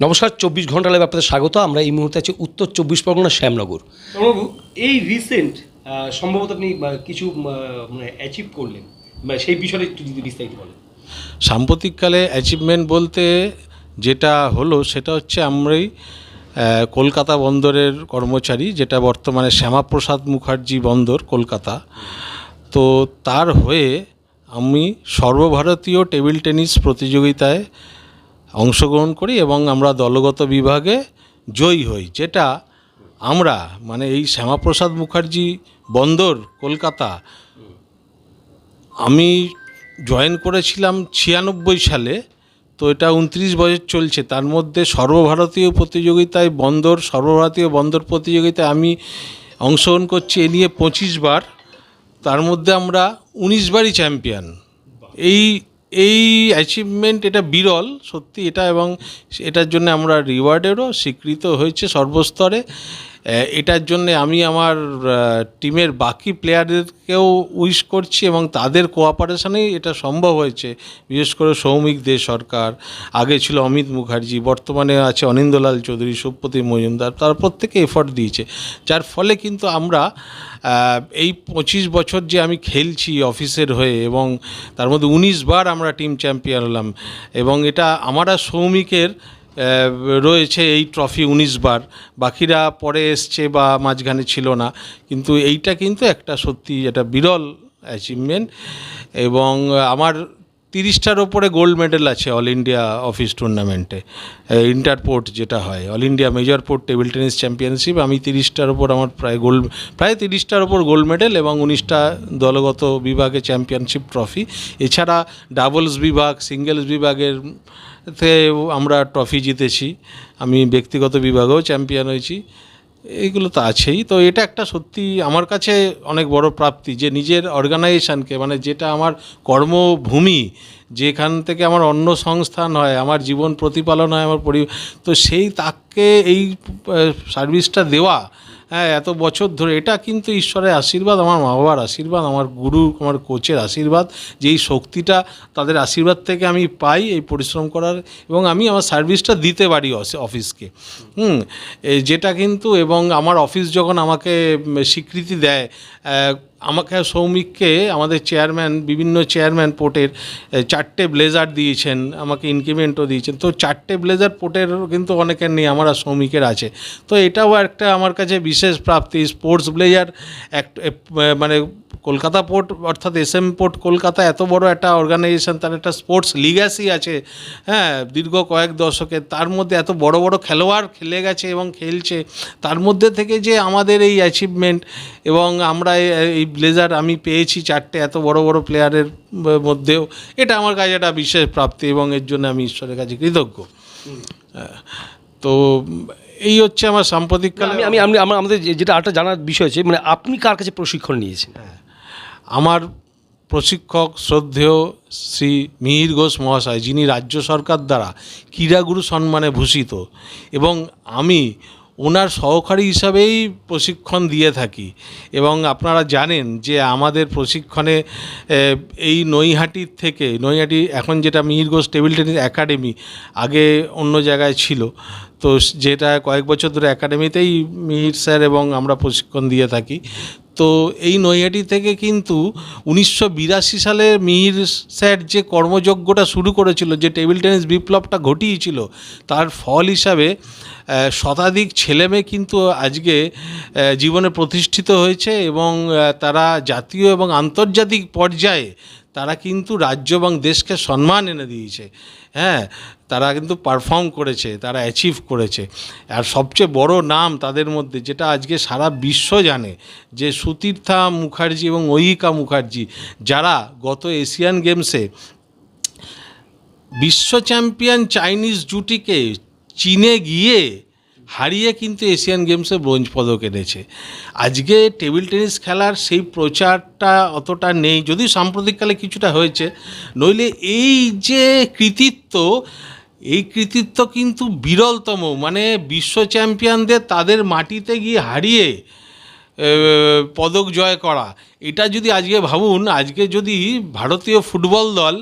নমস্কার চব্বিশ ঘণ্টা লাইভ আপনাদের স্বাগত। আমরা এই মুহূর্তে আছি উত্তর চব্বিশ পরগনা শ্যামনগর। বাবু এই রিসেন্ট সম্ভবত আপনি কিছু মানে অ্যাচিভ করলেন মানে সেই বিষয়ে একটু যদি বিস্তারিত বলেন। সাম্প্রতিককালে অ্যাচিভমেন্ট বলতে যেটা হলো সেটা হচ্ছে আমরাই কলকাতা বন্দরের কর্মচারী যেটা বর্তমানে শ্যামাপ্রসাদ মুখার্জি বন্দর কলকাতা। তো তার হয়ে আমি সর্বভারতীয় টেবিল টেনিস প্রতিযোগিতায় অংশগ্রহণ করি এবং আমরা দলগত বিভাগে জয়ী হই, যেটা আমরা মানে এই শ্যামাপ্রসাদ মুখার্জি বন্দর, কলকাতা, আমি জয়েন করেছিলাম ছিয়ানব্বই সালে, তো এটা উনত্রিশ বছর চলছে। তার মধ্যে সর্বভারতীয় প্রতিযোগিতায় বন্দর, সর্বভারতীয় বন্দর প্রতিযোগিতায় আমি অংশগ্রহণ করছি, এ নিয়ে পঁচিশ বার। তার মধ্যে আমরা উনিশ বারই চ্যাম্পিয়ন এই এই অ্যাচিভমেন্ট এটা বিরল সত্যি এটা এবং এটার জন্য আমরা রিওয়ার্ডেরও স্বীকৃত হয়েছে সর্বস্তরে। এটার জন্য আমি আমার টিমের বাকি প্লেয়ারদেরকেও উইশ করছি এবং তাদের কোঅপারেশনেই এটা সম্ভব হয়েছে। বিশেষ করে সৌমিক দে সরকার, আগে ছিল অমিত মুখার্জি, বর্তমানে আছে অনিন্দলাল চৌধুরী সুপ্রতিম মজুমদার, তারা প্রত্যেকে এফর্ট দিয়েছে। যার ফলে কিন্তু আমরা এই পঁচিশ বছর যে আমি খেলছি অফিসের হয়ে এবং তার মধ্যে উনিশ বার আমরা টিম চ্যাম্পিয়ন হলাম এবং এটা আমার সৌমিকের রয়েছে এই ট্রফি উনিশ বার। বাকিরা পরে এসছে বা মাঝখানে ছিল না। কিন্তু এইটা কিন্তু একটা সত্যি একটা বিরল অ্যাচিভমেন্ট এবং আমার তিরিশটার ওপরে গোল্ড মেডেল আছে অল ইন্ডিয়া অফিস টুর্নামেন্টে ইন্টারপোর্ট যেটা হয়। All India major port table tennis championship আমি তিরিশটার ওপর আমার প্রায় গোল্ড প্রায় তিরিশটার ওপর গোল্ড মেডেল এবং উনিশটা দলগত বিভাগে চ্যাম্পিয়নশিপ ট্রফি এছাড়া ডাবলস বিভাগ সিঙ্গেলস বিভাগের তে আমরা ট্রফি জিতেছি। আমি ব্যক্তিগত বিভাগেও চ্যাম্পিয়ন হয়েছি। এইগুলো তো আছেই। তো এটা একটা সত্যি আমার কাছে অনেক বড় প্রাপ্তি যে নিজের অর্গানাইজেশনকে মানে যেটা আমার কর্মভূমি, যেখান থেকে আমার অন্য সংস্থান হয়, আমার জীবন প্রতিপালন হয়, আমার পরি তো সেই তাকে এই সার্ভিসটা দেওয়া হ্যাঁ এত বছর ধরে। এটা কিন্তু ঈশ্বরের আশীর্বাদ, আমার মা বাবার আশীর্বাদ, আমার গুরু, আমার কোচের আশীর্বাদ যে এই শক্তিটা তাদের আশীর্বাদ থেকে আমি পাই এই পরিশ্রম করার এবং আমি আমার সার্ভিসটা দিতে পারি অফিসকে। হুম যেটা কিন্তু এবং আমার অফিস যখন আমাকে স্বীকৃতি দেয় আমাকে সৌমিককে আমাদের চেয়ারম্যান বিভিন্ন চেয়ারম্যান পোর্টের চারটে ব্লেজার দিয়েছেন, আমাকে ইনক্রিমেন্টও দিয়েছেন। তো চারটে ব্লেজার পোর্টের কিন্তু অনেকের নেই, আমার আর সৌমিকের আছে। তো এটাও একটা আমার কাছে বিশেষ প্রাপ্তি স্পোর্টস ব্লেজার এক মানে কলকাতা পোর্ট অর্থাৎ এস এম পোর্ট কলকাতা এত বড় একটা অর্গানাইজেশন তার একটা স্পোর্টস লিগাসি আছে হ্যাঁ দীর্ঘ কয়েক দশকে, তার মধ্যে এত বড় বড় খেলোয়াড় খেলে গেছে এবং খেলছে, তার মধ্যে থেকে যে আমাদের এই অ্যাচিভমেন্ট এবং আমরা এই ব্লেজার আমি পেয়েছি চারটে এত বড় বড় প্লেয়ারের মধ্যেও। এটা আমার কাছে একটা বিশেষ প্রাপ্তি এবং এর জন্য আমি ঈশ্বরের কাছে কৃতজ্ঞ। হ্যাঁ, তো এই হচ্ছে আমার সাম্প্রতিককালে আমি আমি আমাদের যেটা আরেকটা জানার বিষয় আছে মানে আপনি কার কাছে প্রশিক্ষণ নিয়েছেন? আমার প্রশিক্ষক শ্রদ্ধেয় শ্রী মিহির ঘোষ মহাশয় যিনি রাজ্য সরকার দ্বারা ক্রীড়াগুরু সম্মানে ভূষিত এবং আমি ওনার সহকারী হিসাবেই প্রশিক্ষণ দিয়ে থাকি। এবং আপনারা জানেন যে আমাদের প্রশিক্ষণে এই নৈহাটির থেকে, নৈহাটি এখন যেটা মিহির টেবিল টেনিস একাডেমি আগে অন্য জায়গায় ছিল, তো যেটা কয়েক বছর ধরে একাডেমিতেই মিহির স্যার এবং আমরা প্রশিক্ষণ দিয়ে থাকি। তো এই নৈহাটি থেকে কিন্তু উনিশশো বিরাশি সালে মিহির স্যার যে কর্মযজ্ঞটা শুরু করেছিল, যে টেবিল টেনিস বিপ্লবটা ঘটিয়েছিল, তার ফল হিসাবে শতাধিক ছেলেমেয়ে কিন্তু আজকে জীবনে প্রতিষ্ঠিত হয়েছে এবং তারা জাতীয় এবং আন্তর্জাতিক পর্যায়ে তারা কিন্তু রাজ্য এবং দেশকে সম্মান এনে দিয়েছে। হ্যাঁ তারা কিন্তু পারফর্ম করেছে, তারা অ্যাচিভ করেছে। আর সবচেয়ে বড় নাম তাদের মধ্যে, যেটা আজকে সারা বিশ্ব জানে, যে সুতীর্থা মুখার্জি এবং ঐহিকা মুখার্জি, যারা গত এশিয়ান গেমসে বিশ্ব চ্যাম্পিয়ন চাইনিজ জুটিকে চীনে গিয়ে হারিয়ে কিন্তু এশিয়ান গেমসে ব্রোঞ্জ পদক এনেছে। আজকে টেবিল টেনিস খেলার সেই প্রচারটা অতটা নেই। যদিও সাম্প্রতিককালে কিছুটা হয়েছে, নইলে এই যে কৃতিত্ব, এই কৃতিত্ব কিন্তু বিরলতম। মানে বিশ্ব চ্যাম্পিয়নদের তাদের মাটিতে গিয়ে হারিয়ে পদক জয় করা। এটা যদি আজকে ভাবুন, আজকে যদি ভারতীয় ফুটবল দল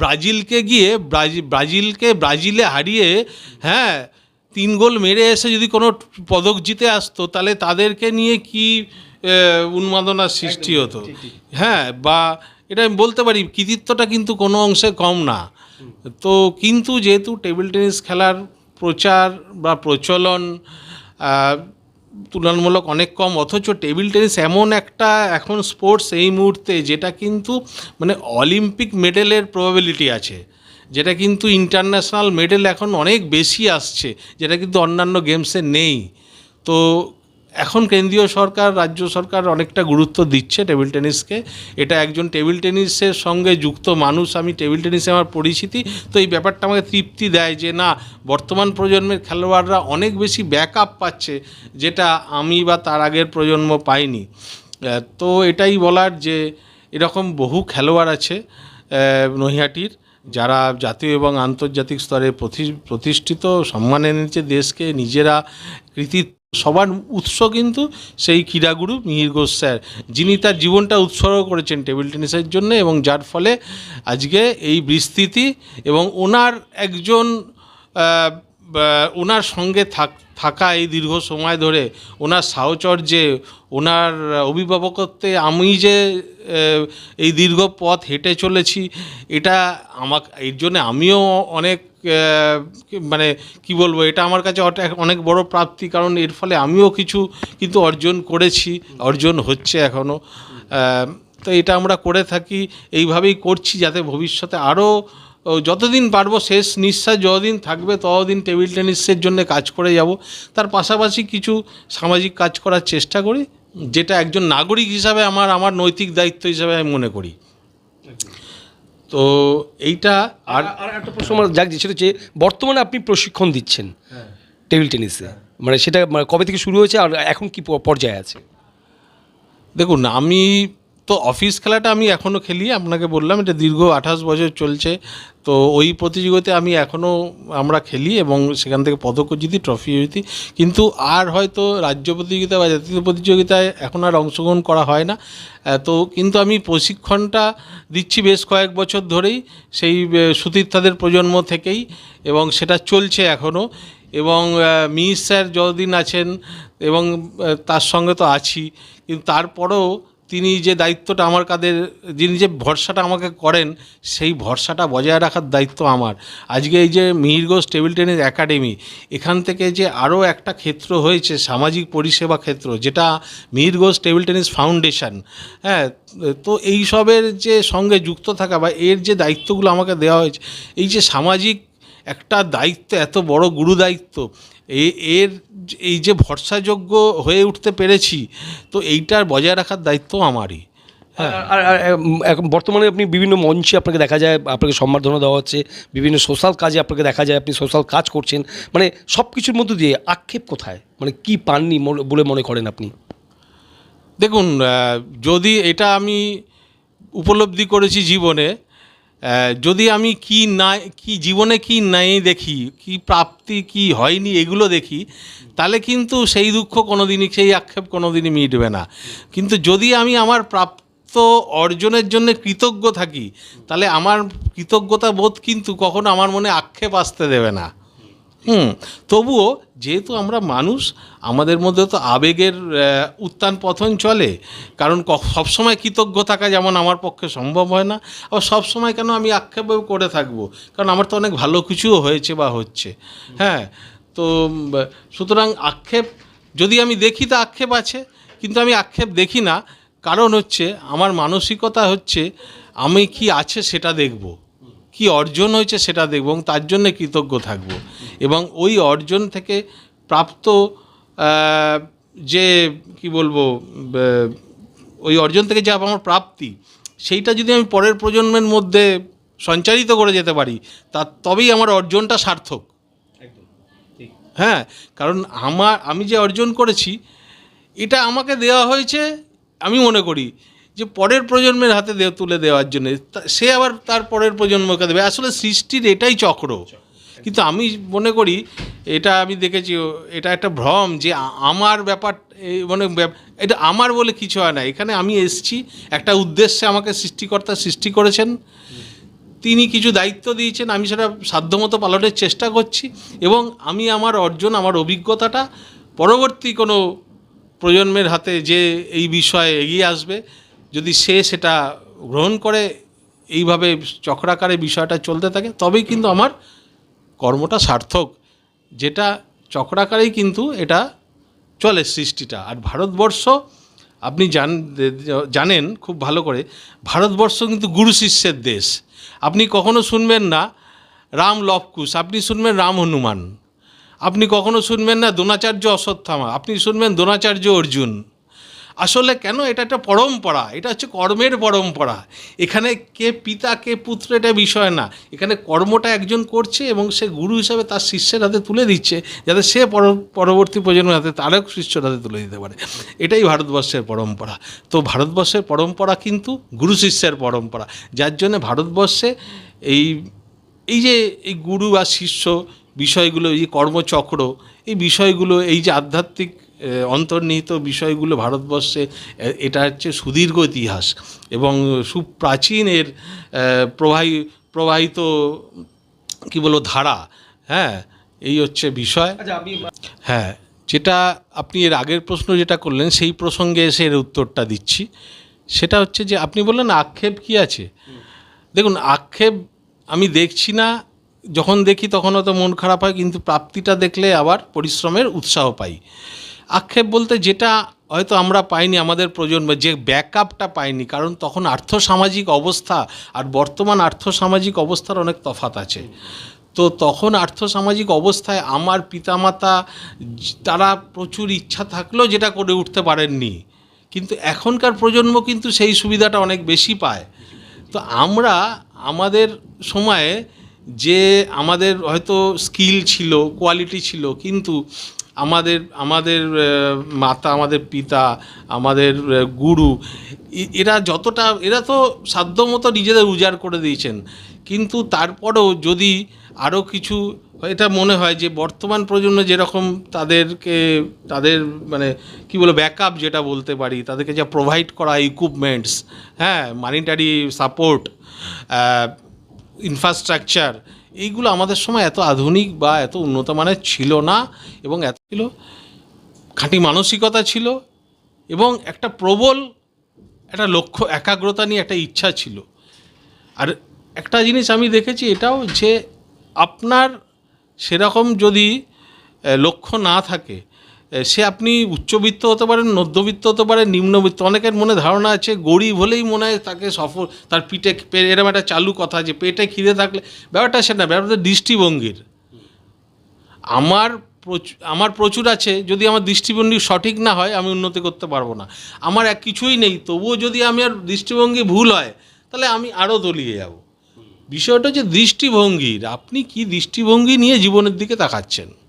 ব্রাজিলকে গিয়ে ব্রাজিলকে ব্রাজিলে হারিয়ে হ্যাঁ তিন গোল মেরে এসে যদি কোনো পদক জিতে আসতো তাহলে তাদেরকে নিয়ে কি উন্মাদনার সৃষ্টি হতো? হ্যাঁ বা এটা আমি বলতে পারি কৃতিত্বটা কিন্তু কোনো অংশে কম না। তো কিন্তু যেহেতু টেবিল টেনিস খেলার প্রচার বা প্রচলন তুলনামূলক অনেক কম অথচ টেবিল টেনিস এমন একটা এখন স্পোর্টস এই মুহূর্তে যেটা কিন্তু মানে অলিম্পিক মেডেলের প্রবাবিলিটি আছে। যেটা কিন্তু ইন্টারন্যাশনাল মেডেল এখন অনেক বেশি আসছে, যেটা কিন্তু অন্যান্য গেমসে নেই। তো এখন কেন্দ্রীয় সরকার, রাজ্য সরকার অনেকটা গুরুত্ব দিচ্ছে টেবিল টেনিসকে এটা একজন টেবিল টেনিসের সঙ্গে যুক্ত মানুষ, আমি টেবিল টেনিসে আমার পরিচিতি, তো এই ব্যাপারটা আমাকে তৃপ্তি দেয় যে না, বর্তমান প্রজন্মের খেলোয়াড়রা অনেক বেশি ব্যাক আপ পাচ্ছে, যেটা আমি বা তার আগের প্রজন্ম পাইনি। তো এটাই বলার যে এরকম বহু খেলোয়াড় আছে নৈহাটির। যারা জাতীয় এবং আন্তর্জাতিক স্তরে প্রতি- প্রতিষ্ঠিত, সম্মান এনেছে দেশকে, নিজেরা কৃতিত্ব, সবার উৎস কিন্তু সেই ক্রীড়াগুরু মিহির ঘোষ স্যার। যিনি তার জীবনটা উৎসর্গ করেছেন টেবিল টেনিসের জন্য এবং যার ফলে আজকে এই বিস্তৃতি এবং ওনার একজন ওনার সঙ্গে থাক এই দীর্ঘ সময় ধরে ওনার সাহচর্যে ওনার অভিভাবকত্বে আমি যে এই দীর্ঘ পথ হেঁটে চলেছি, এটা আমাকে, এর জন্য আমিও অনেক মানে কি বলব, এটা আমার কাছে অনেক বড় প্রাপ্তি, কারণ এর ফলে আমিও কিছু কিন্তু অর্জন করেছি, অর্জন হচ্ছে এখনও তো এটা আমরা করে থাকি, এইভাবেই করছি যাতে ভবিষ্যতে আরও যতদিন পারব শেষ নিঃশ্বাস যতদিন থাকবে ততদিন টেবিল টেনিসের জন্য কাজ করে যাব। তার পাশাপাশি কিছু সামাজিক কাজ করার চেষ্টা করি যেটা একজন নাগরিক হিসাবে আমার আমার নৈতিক দায়িত্ব হিসাবে আমি মনে করি। তো এইটা আর আর একটা প্রশ্ন আমার জাগছে সেটা হচ্ছে বর্তমানে আপনি প্রশিক্ষণ দিচ্ছেন টেবিল টেনিসে। মানে সেটা মানে কবে থেকে শুরু হয়েছে আর এখন কি পর্যায়ে আছে? দেখুন আমি তো অফিস খেলাটা আমি এখনও খেলি, আপনাকে বললাম এটা দীর্ঘ আঠাশ বছর চলছে, তো ওই প্রতিযোগিতায় আমি এখনও আমরা খেলি এবং সেখান থেকে পদকও জিতি ট্রফি জিতি, কিন্তু আর হয়তো রাজ্য প্রতিযোগিতা বা জাতীয় প্রতিযোগিতায় এখন আর অংশগ্রহণ করা হয় না। তো কিন্তু আমি প্রশিক্ষণটা দিচ্ছি বেশ কয়েক বছর ধরেই, সেই সুতীর্থাদের প্রজন্ম থেকেই এবং সেটা চলছে এখনও এবং মিহির স্যার যতদিন আছেন এবং তার সঙ্গে তো আছি, কিন্তু তারপরেও তিনি যে দায়িত্বটা আমার কাদের, যিনি যে ভরসাটা আমাকে করেন, সেই ভরসাটা বজায় রাখার দায়িত্ব আমার। আজকে এই যে Mihir Ghosh table tennis academy, এখান থেকে যে আরও একটা ক্ষেত্র হয়েছে, সামাজিক পরিষেবা ক্ষেত্র, যেটা Mihir Ghosh table tennis foundation হ্যাঁ তো এই সবের যে সঙ্গে যুক্ত থাকা বা এর যে দায়িত্বগুলো আমাকে দেওয়া হয়েছে, এই যে সামাজিক একটা দায়িত্ব, এত বড় গুরু দায়িত্ব এ- এর এই যে ভরসাযোগ্য হয়ে উঠতে পেরেছি তো এইটার বজায় রাখার দায়িত্ব আমারই। আর আর- এখন বর্তমানে আপনি বিভিন্ন মঞ্চে আপনাকে দেখা যায় আপনাকে সম্বর্ধনা দেওয়া হচ্ছে বিভিন্ন সোশ্যাল কাজে আপনাকে দেখা যায় আপনি সোশ্যাল কাজ করছেন। মানে সব কিছুর মধ্যে দিয়ে আক্ষেপ কোথায়? মানে কি পাননি বলে মনে করেন আপনি? দেখুন যদি এটা আমি উপলব্ধি করেছি জীবনে যদি আমি কি না কি জীবনে কি নাই দেখি, কি প্রাপ্তি কি হয়নি এগুলো দেখি, তাহলে কিন্তু সেই দুঃখ কোনো দিনই সেই আক্ষেপ কোনো দিনই মিটবে না। কিন্তু যদি আমি আমার প্রাপ্ত অর্জনের জন্য কৃতজ্ঞ থাকি, তাহলে আমার কৃতজ্ঞতা বোধ কিন্তু কখনো আমার মনে আক্ষেপ আসতে দেবে না। হুম, তবুও যেহেতু আমরা মানুষ, আমাদের মধ্যে তো আবেগের উত্থান পথন চলে। কারণ সবসময় কৃতজ্ঞ থাকা যেমন আমার পক্ষে সম্ভব হয় না, আবার সবসময় কেন আমি আক্ষেপও করে থাকব? কারণ আমার তো অনেক ভালো কিছুও হয়েছে বা হচ্ছে। হ্যাঁ তো সুতরাং আক্ষেপ, যদি আমি দেখি তা আক্ষেপ আছে, কিন্তু আমি আক্ষেপ দেখি না। কারণ হচ্ছে, আমার মানসিকতা হচ্ছে, আমি কি আছে সেটা দেখব। কি অর্জন হয়েছে সেটা দেখব এবং তার জন্য কৃতজ্ঞ থাকব। এবং ওই অর্জন থেকে প্রাপ্ত যে কি বলব ওই অর্জন থেকে যে আমার প্রাপ্তি সেইটা যদি আমি পরের প্রজন্মের মধ্যে সঞ্চারিত করে যেতে পারি তা তবেই আমার অর্জনটা সার্থক। হ্যাঁ কারণ আমার আমি যে অর্জন করেছি এটা আমাকে দেওয়া হয়েছে আমি মনে করি। যে পরের প্রজন্মের হাতে দে তুলে দেওয়ার জন্য। সে আবার তার পরের প্রজন্মকে দেবে। আসলে সৃষ্টির এটাই চক্র। কিন্তু আমি মনে করি, এটা আমি দেখেছি এটা একটা ভ্রম যে আমার ব্যাপার মানে এটা আমার বলে কিছু হয় না। এখানে আমি এসছি, একটা উদ্দেশ্যে আমাকে সৃষ্টিকর্তা সৃষ্টি করেছেন। তিনি কিছু দায়িত্ব দিয়েছেন, আমি সেটা সাধ্যমতো পালনের চেষ্টা করছি এবং আমি আমার অর্জন, আমার অভিজ্ঞতাটা পরবর্তী কোনো প্রজন্মের হাতে যে এই বিষয়ে এগিয়ে আসবে যদি সে সেটা গ্রহণ করে, এইভাবে চক্রাকারে বিষয়টা চলতে থাকে, তবেই কিন্তু আমার কর্মটা সার্থক। যেটা চক্রাকারেই কিন্তু এটা চলে সৃষ্টিটা। আর ভারতবর্ষ, আপনি জান, জানেন খুব ভালো করে, ভারতবর্ষ কিন্তু গুরু শিষ্যের দেশ। আপনি কখনো শুনবেন না, রাম লবকুশ আপনি শুনবেন রাম হনুমান। আপনি কখনো শুনবেন না, দ্রোণাচার্য অশ্বত্থামা, আপনি শুনবেন দ্রোণাচার্য অর্জুন। আসলে কেন এটা একটা পরম্পরা? এটা হচ্ছে কর্মের পরম্পরা। এখানে কে পিতা, কে পুত্র এটা বিষয় না। এখানে কর্মটা একজন করছে এবং সে গুরু হিসাবে তার শিষ্যের হাতে তুলে দিচ্ছে যাতে সে পর- পরবর্তী প্রজন্মের হাতে তারও শিষ্যর হাতে তুলে দিতে পারে। এটাই ভারতবর্ষের পরম্পরা। তো ভারতবর্ষের পরম্পরা কিন্তু গুরু শিষ্যের পরম্পরা। যার জন্য ভারতবর্ষে এই এই যে, এই গুরু বা শিষ্য বিষয়গুলো, এই কর্মচক্র, এই বিষয়গুলো, এই যে আধ্যাত্মিক অন্তর্নিহিত বিষয়গুলো ভারতবর্ষে এটা হচ্ছে সুদীর্ঘ ইতিহাস এবং সুপ্রাচীন এর এ, প্রবাহী প্রবাহিত কী বলব ধারা হ্যাঁ এই হচ্ছে বিষয়। আচ্ছা হ্যাঁ যেটা আপনি এর আগের প্রশ্ন যেটা করলেন সেই প্রসঙ্গে এসে এর উত্তরটা দিচ্ছি। সেটা হচ্ছে যে আপনি বললেন আক্ষেপ কি আছে? দেখুন আক্ষেপ আমি দেখছি না যখন দেখি তখন হয়তো মন খারাপ হয় কিন্তু প্রাপ্তিটা দেখলে আবার পরিশ্রমের উৎসাহ পাই। আক্ষেপ বলতে যেটা হয়তো আমরা পাইনি আমাদের প্রজন্মে, যে ব্যাকআপটা পাইনি, কারণ তখন আর্থসামাজিক অবস্থা আর বর্তমান আর্থসামাজিক অবস্থার অনেক তফাত আছে। তো তখন আর্থসামাজিক অবস্থায় আমার পিতামাতা তারা প্রচুর ইচ্ছা থাকলেও যেটা করে উঠতে পারেননি। কিন্তু এখনকার প্রজন্ম কিন্তু সেই সুবিধাটা অনেক বেশি পায়। তো আমরা, আমাদের সময়ে যে আমাদের হয়তো স্কিল ছিল, কোয়ালিটি ছিল, কিন্তু আমাদের আমাদের মাতা, আমাদের পিতা, আমাদের গুরু এরা যতটা, এরা তো সাধ্যমতো নিজেদের উজাড় করে দিয়েছেন। কিন্তু তারপরেও যদি আরও কিছু, এটা মনে হয় যে বর্তমান প্রজন্ম যেরকম তাদেরকে, তাদের মানে কি বলে ব্যাকআপ যেটা বলতে পারি, তাদেরকে যা প্রোভাইড করা ইকুইপমেন্টস হ্যাঁ মানিটারি সাপোর্ট ইনফ্রাস্ট্রাকচার এইগুলো আমাদের সময় এত আধুনিক বা এত উন্নত মানের ছিল না এবং এত ছিল, খাঁটি মানসিকতা ছিল এবং একটা প্রবল, একটা লক্ষ্য একাগ্রতা নিয়ে একটা ইচ্ছা ছিল। আর একটা জিনিস আমি দেখেছি এটাও যে আপনার সেরকম যদি লক্ষ্য না থাকে সে আপনি উচ্চবিত্ত হতে পারেন, মধ্যবিত্ত হতে পারেন, নিম্নবিত্ত। অনেকের মনে ধারণা আছে, গরিব হলেই মনে হয় তাকে সফল, তার পিঠে এরকম একটা চালু কথা যে পেটে খিদে থাকলে, ব্যাপারটা সেটা ব্যাপারটা দৃষ্টিভঙ্গির। আমার প্রচুর আমার প্রচুর আছে, যদি আমার দৃষ্টিভঙ্গি সঠিক না হয়, আমি উন্নতি করতে পারব না। আমার এক কিছুই নেই, তবুও যদি আমি আর দৃষ্টিভঙ্গি ভুল হয়, তাহলে আমি আরও তলিয়ে যাব। বিষয়টা হচ্ছে দৃষ্টিভঙ্গির, আপনি কি দৃষ্টিভঙ্গি নিয়ে জীবনের দিকে তাকাচ্ছেন?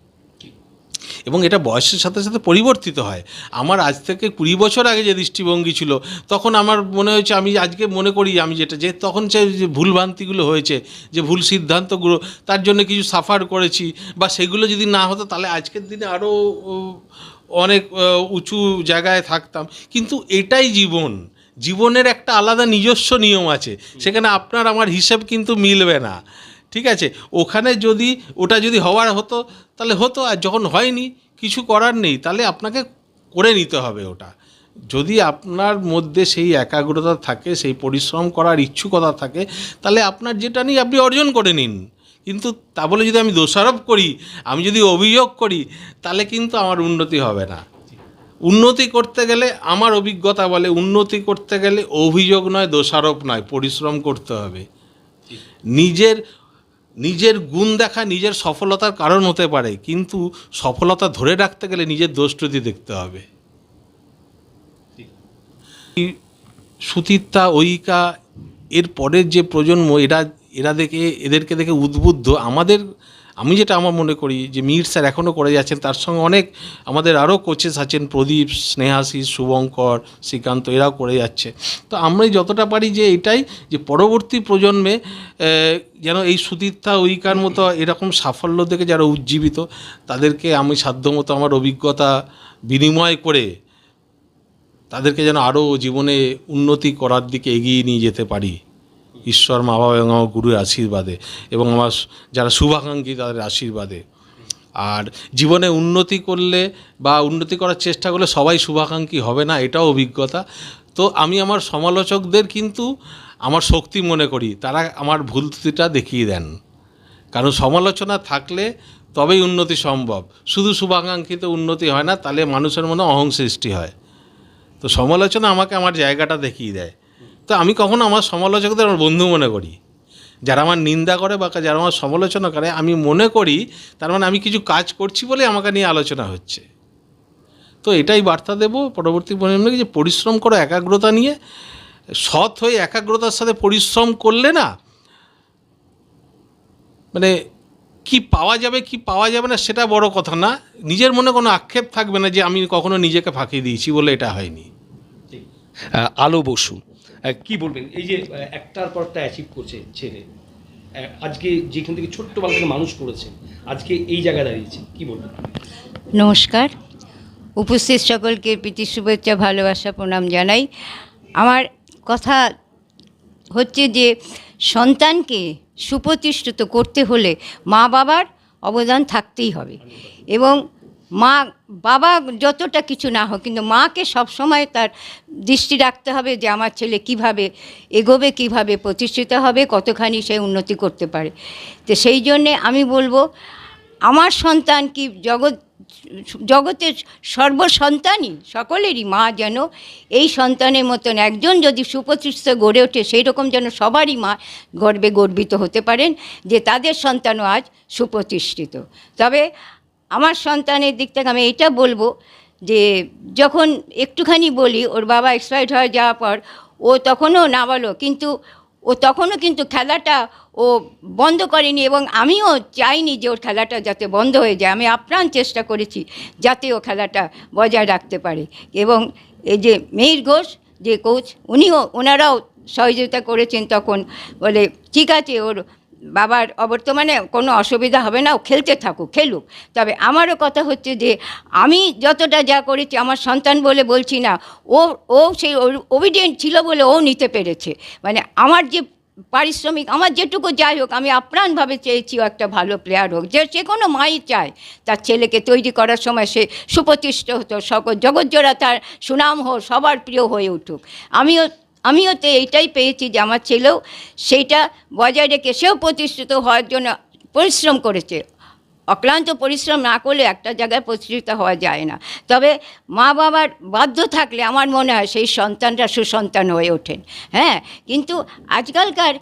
এবং এটা বয়সের সাথে সাথে পরিবর্তিত হয়। আমার আজ থেকে কুড়ি বছর আগে যে দৃষ্টিভঙ্গি ছিল, তখন আমার মনে হয়েছে, আমি আজকে মনে করি আমি যেটা, যে তখন সে যে ভুলভ্রান্তিগুলো হয়েছে, যে ভুল সিদ্ধান্তগুলো, তার জন্য কিছু সাফার করেছি বা সেগুলো যদি না হতো, তাহলে আজকের দিনে আরও অনেক উঁচু জায়গায় থাকতাম। কিন্তু এটাই জীবন। জীবনের একটা আলাদা নিজস্ব নিয়ম আছে। সেখানে আপনার, আমার হিসেব কিন্তু মিলবে না। ঠিক আছে? ওখানে যদি ওটা যদি হওয়ার হতো, তাহলে হতো আর যখন হয়নি, কিছু করার নেই, তাহলে আপনাকে করে নিতে হবে ওটা। যদি আপনার মধ্যে সেই একাগ্রতা থাকে, সেই পরিশ্রম করার ইচ্ছুকতা থাকে, তাহলে আপনার যেটা নেই, আপনি অর্জন করে নিন। কিন্তু তা বলে যদি আমি দোষারোপ করি, আমি যদি অভিযোগ করি, তাহলে কিন্তু আমার উন্নতি হবে না। উন্নতি করতে গেলে আমার অভিজ্ঞতা বলে, উন্নতি করতে গেলে অভিযোগ নয়, দোষারোপ নয়, পরিশ্রম করতে হবে। নিজের নিজের গুণ দেখা নিজের সফলতার কারণ হতে পারে, কিন্তু সফলতা ধরে রাখতে গেলে নিজের দোষ দেখতে হবে। সুতীর্থা ঐকা, এর পরের যে প্রজন্ম, এরা এরা দেখে, এদেরকে দেখে উদ্বুদ্ধ। আমাদের আমি যেটা আমার মনে করি যে মীর স্যার এখনও করে যাচ্ছেন, তার সঙ্গে অনেক আমাদের আরও কোচেস আছেন, প্রদীপ স্নেহাশিস শুভঙ্কর, শ্রীকান্ত, এরাও করে যাচ্ছে। তো আমরাই যতটা পারি যে এটাই যে পরবর্তী প্রজন্মে যেন এই সুতীর্থা উইকার মতো এরকম সাফল্য দেখে যারা উজ্জীবিত, তাদেরকে আমি সাধ্যমতো আমার অভিজ্ঞতা বিনিময় করে তাদেরকে যেন আরও জীবনে উন্নতি করার দিকে এগিয়ে নিয়ে যেতে পারি। ঈশ্বর, মা বাবা এবং আমার গুরুর আশীর্বাদে এবং আমার যারা শুভাকাঙ্ক্ষী তাদের আশীর্বাদে। আর জীবনে উন্নতি করলে বা উন্নতি করার চেষ্টা করলে সবাই শুভাকাঙ্ক্ষী হবে না, এটাও অভিজ্ঞতা। তো আমি আমার সমালোচকদের কিন্তু আমার শক্তি মনে করি, তারা আমার ভুল ত্রুটিটা দেখিয়ে দেন। কারণ সমালোচনা থাকলে তবেই উন্নতি সম্ভব। শুধু শুভাকাঙ্ক্ষিত উন্নতি হয় না, তাহলে মানুষের মনে অহং সৃষ্টি হয়। তো সমালোচনা আমাকে আমার জায়গাটা দেখিয়ে দেয়। তো আমি কখনো আমার সমালোচকদের আমার বন্ধু মনে করি। যারা আমার নিন্দা করে বা যারা আমার সমালোচনা করে, আমি মনে করি তার মানে আমি কিছু কাজ করছি বলে আমাকে নিয়ে আলোচনা হচ্ছে। তো এটাই বার্তা দেব পরবর্তী প্রজন্মকে যে পরিশ্রম করো, একাগ্রতা নিয়ে। সৎ হয়ে একাগ্রতার সাথে পরিশ্রম করলে না মানে কি পাওয়া যাবে, কি পাওয়া যাবে না সেটা বড় কথা না। নিজের মনে কোনো আক্ষেপ থাকবে না যে আমি কখনো নিজেকে ফাঁকি দিয়েছি বলে এটা হয়নি। আলো বসু কি বলবেন? এই যে একটার পর একটা অ্যাচিভ করছে ছেলে। আজকে যেখান থেকে ছোট্টবেলা থেকে মানুষ করেছে, আজকে এই জায়গায় দাঁড়িয়েছে। কি বলবেন? নমস্কার। উপস্থিত সকলকে প্রীতি, শুভেচ্ছা, ভালোবাসা, প্রণাম জানাই। আমার কথা হচ্ছে যে, সন্তানকে সুপ্রতিষ্ঠিত করতে হলে মা বাবার অবদান থাকতেই হবে। এবং মা, বাবা যতটা কিছু না হোক, কিন্তু মাকে সবসময় তার দৃষ্টি রাখতে হবে যে আমার ছেলে কীভাবে এগোবে, কীভাবে প্রতিষ্ঠিত হবে, কতখানি সে উন্নতি করতে পারে। তো সেই জন্যে আমি বলব, আমার সন্তান কি জগৎ, জগতের সর্বসন্তানই? সকলেরই মা যেন এই সন্তানের মতন একজন যদি সুপ্রতিষ্ঠিত গড়ে ওঠে সেই রকম যেন সবারই মা গর্বে গর্বিত হতে পারেন যে তাদের সন্তানও আজ সুপ্রতিষ্ঠিত। তবে আমার সন্তানের দিক থেকে আমি এটা বলব যে যখন একটুখানি বলি, ওর বাবা এক্সপায়ার্ড হয়ে যাওয়ার পর ও তখনও না বলো কিন্তু ও তখনও কিন্তু খেলাটা ও বন্ধ করেনি এবং আমিও চাইনি যে ওর খেলাটা যাতে বন্ধ হয়ে যায়। আমি আপ্রাণ চেষ্টা করেছি যাতে ও খেলাটা বজায় রাখতে পারে এবং এই যে মেহির ঘোষ, যে কোচ উনিও, ওনারাও সহযোগিতা করেছেন তখন বলে, ঠিক আছে, ওর বাবার অবর্তমানে কোনো অসুবিধা হবে না, ও খেলতে থাকুক, খেলুক। তবে আমারও কথা হচ্ছে যে, আমি যতটা যা করেছি, আমার সন্তান বলে বলছি না, ও ও সেই ওবিডিয়েন্ট ছিল বলে ও নিতে পেরেছে। মানে আমার যে পারিশ্রমিক, আমার যেটুকু যাই হোক, আমি আপ্রাণভাবে চেয়েছি একটা ভালো প্লেয়ার হোক, যে সে কোনো মাই চায়। তার ছেলেকে তৈরি করার সময় সে সুপ্রতিষ্ঠিত হতো, সকল জগৎজোড়া তার সুনাম হোক, সবার প্রিয় হয়ে উঠুক। আমিও আমিও তো এইটাই পেয়েছি যে আমার ছেলেও সেইটা বজায় রেখে সেও প্রতিষ্ঠিত হওয়ার জন্য পরিশ্রম করেছে। অক্লান্ত পরিশ্রম না করলে একটা জায়গায় প্রতিষ্ঠিত হওয়া যায় না। তবে মা বাবার বাধ্য থাকলে আমার মনে হয় সেই সন্তানরা সুসন্তান হয়ে ওঠেন। হ্যাঁ কিন্তু আজকালকার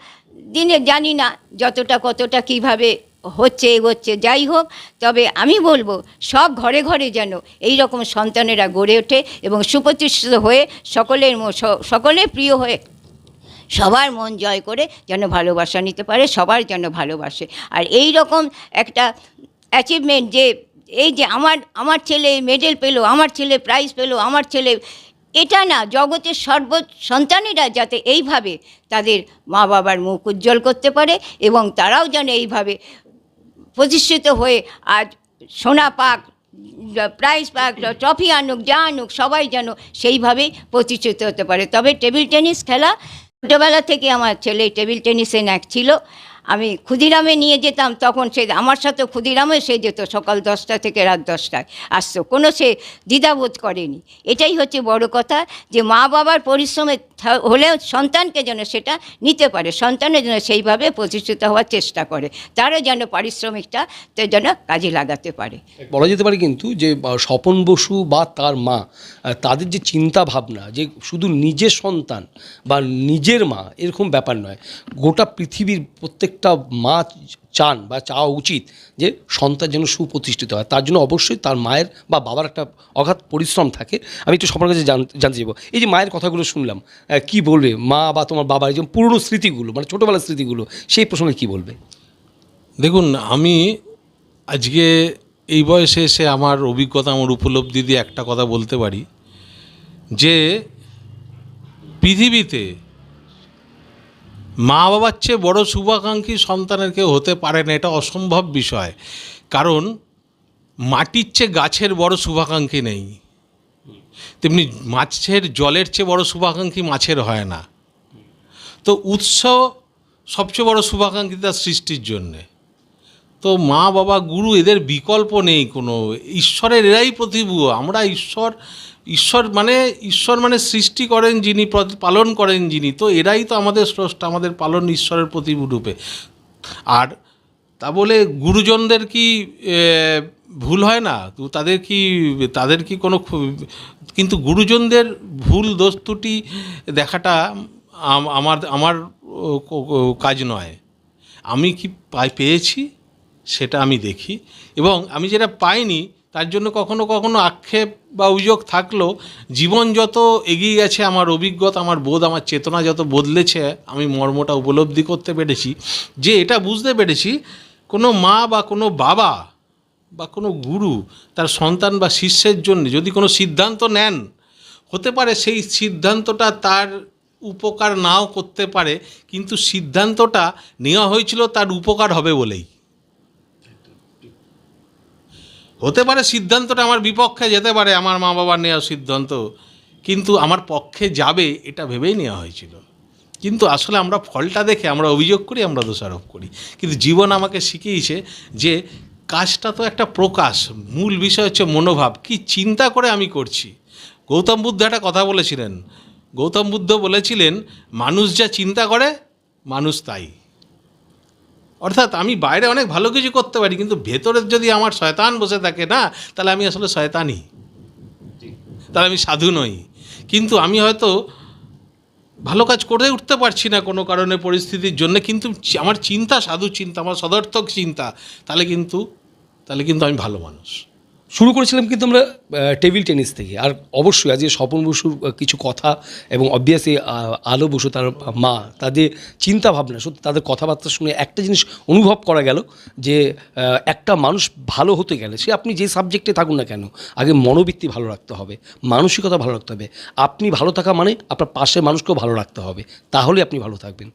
দিনে জানি না যতটা কতটা কীভাবে হচ্ছে, এগোচ্ছে, যাই হোক, তবে আমি বলব, সব ঘরে ঘরে যেন এই রকম সন্তানেরা গড়ে ওঠে এবং সুপ্রতিষ্ঠিত হয়ে সকলের সকলের প্রিয় হয়ে সবার মন জয় করে যেন ভালোবাসা নিতে পারে, সবার যেন ভালোবাসে। আর এই রকম একটা অ্যাচিভমেন্ট যে, এই যে আমার আমার ছেলে মেডেল পেল, আমার ছেলে প্রাইজ পেল, আমার ছেলে, এটা না জগতের সর্ব সন্তানেরা যাতে এইভাবে তাদের মা বাবার মুখ উজ্জ্বল করতে পারে এবং তারাও যেন এইভাবে প্রতিষ্ঠিত হয়ে আজ সোনা পাক, প্রাইজ পাক, ট্রফি আনুক, যা আনুক, সবাই যেন সেইভাবেই প্রতিষ্ঠিত হতে পারে। তবে টেবিল টেনিস খেলা ছোটোবেলা থেকে আমার ছেলে টেবিল টেনিসে ন্যাক ছিল। আমি ক্ষুদিরামে নিয়ে যেতাম, তখন সে আমার সাথে ক্ষুদিরামে সে যেত সকাল দশটা থেকে রাত দশটায়। আসতো, কোনো সে দ্বিধাবোধ করেনি। এটাই হচ্ছে বড় কথা যে মা বাবার পরিশ্রমে হলেও সন্তানকে যেন সেটা নিতে পারে সন্তানের যেন সেইভাবে প্রতিষ্ঠিত হওয়ার চেষ্টা করে, তারও যেন পারিশ্রমিকটা যেন কাজে লাগাতে পারে। বলা যেতে পারে কিন্তু যে স্বপন বসু বা তার মা তাদের যে চিন্তা ভাবনা যে শুধু নিজের সন্তান বা নিজের মা, এরকম ব্যাপার নয়। গোটা পৃথিবীর প্রত্যেকটা মা চান বা চাওয়া উচিত যে সন্তান যেন সুপ্রতিষ্ঠিত হয়। তার জন্য অবশ্যই তার মায়ের বা বাবার একটা অগাধ পরিশ্রম থাকে। আমি একটু সবার কাছে জান- জানতে চাইব। এই যে মায়ের কথাগুলো শুনলাম কি বলবে? মা বা তোমার বাবার এই যে পুরনো স্মৃতিগুলো মানে ছোটোবেলার স্মৃতিগুলো, সেই প্রসঙ্গে কি বলবে? দেখুন, আমি আজকে এই বয়সে এসে আমার অভিজ্ঞতা, আমার উপলব্ধি দিয়ে একটা কথা বলতে পারি যে, পৃথিবীতে মা বাবার চেয়ে বড় শুভাকাঙ্ক্ষী সন্তানের কেউ হতে পারে না এটা অসম্ভব বিষয়। কারণ মাটির চেয়ে গাছের বড় শুভাকাঙ্ক্ষী নেই। তেমনি মাছের জলের চেয়ে বড় শুভাকাঙ্ক্ষী মাছের হয় না। তো উৎস সবচেয়ে বড় শুভাকাঙ্ক্ষী তার সৃষ্টির জন্যে। তো মা বাবা, গুরু এদের বিকল্প নেই কোনো। ঈশ্বরের এরাই প্রতিভূ। আমরা ঈশ্বর ঈশ্বর মানে ঈশ্বর মানে সৃষ্টি করেন যিনি পালন করেন যিনি। তো এরাই তো আমাদের স্রষ্টা, আমাদের পালন ঈশ্বরের প্রতিভূ রূপে আর তা বলে গুরুজনদের কি ভুল হয় না? তো তাদের কি তাদের কি কোনো কিন্তু গুরুজনদের ভুল, দোষ ত্রুটি দেখাটা আমার আমার কাজ নয়। আমি কি পাই, পেয়েছি? সেটা আমি দেখি। এবং আমি যেটা পাইনি তার জন্য কখনো কখনো আক্ষেপ বা অভিযোগ থাকলেও জীবন যত এগিয়ে গেছে, আমার অভিজ্ঞতা, আমার বোধ, আমার চেতনা যত বদলেছে, আমি মর্মটা উপলব্ধি করতে পেরেছি। যে এটা বুঝতে পেরেছি, কোনো মা বা কোনো বাবা বা কোনো গুরু তার সন্তান বা শিষ্যের জন্য যদি কোনো সিদ্ধান্ত নেন, হতে পারে সেই সিদ্ধান্তটা তার উপকার নাও করতে পারে, কিন্তু সিদ্ধান্তটা নেওয়া হয়েছিল তার উপকার হবে বলেই। হতে পারে সিদ্ধান্তটা আমার বিপক্ষে যেতে পারে, আমার মা বাবার নেওয়া সিদ্ধান্ত, কিন্তু আমার পক্ষে যাবে এটা ভেবেই নেওয়া হয়েছিল। কিন্তু আসলে আমরা ফলটা দেখে, আমরা অভিযোগ করি, আমরা দোষারোপ করি। কিন্তু জীবন আমাকে শিখিয়েছে যে কাজটা তো একটা প্রকাশ, মূল বিষয় হচ্ছে মনোভাব। কি চিন্তা করে আমি করছি? গৌতম বুদ্ধ একটা কথা বলেছিলেন। গৌতম বুদ্ধ বলেছিলেন, মানুষ যা চিন্তা করে, মানুষ তাই। অর্থাৎ আমি বাইরে অনেক ভালো কিছু করতে পারি কিন্তু ভেতরের যদি আমার শয়তান বসে থাকে না তাহলে আমি আসলে শয়তানই। তাহলে আমি সাধু নই। কিন্তু আমি হয়তো ভালো কাজ করে উঠতে পারছি না কোনো কারণে পরিস্থিতির জন্য কিন্তু আমার চিন্তা সাধু চিন্তা আমার সদর্থক চিন্তা তাহলে কিন্তু তাহলে কিন্তু আমি ভালো মানুষ। শুরু করেছিলাম কিন্তু আমরা টেবিল টেনিস থেকে। আর অবশ্যই আজকে স্বপন বসুর কিছু কথা এবং অবভিয়াসলি আলো বসু তার মা, তাদের চিন্তা ভাবনা সত্যি তাদের কথাবার্তা শুনে একটা জিনিস অনুভব করা গেল যে একটা মানুষ ভালো হতে গেলে, সে আপনি যে সাবজেক্টে থাকুন না কেন, আগে মনোবৃত্তি ভালো রাখতে হবে, মানসিকতা ভালো রাখতে হবে। আপনি ভালো থাকা মানে আপনার পাশের মানুষকেও ভালো রাখতে হবে, তাহলে আপনি ভালো থাকবেন।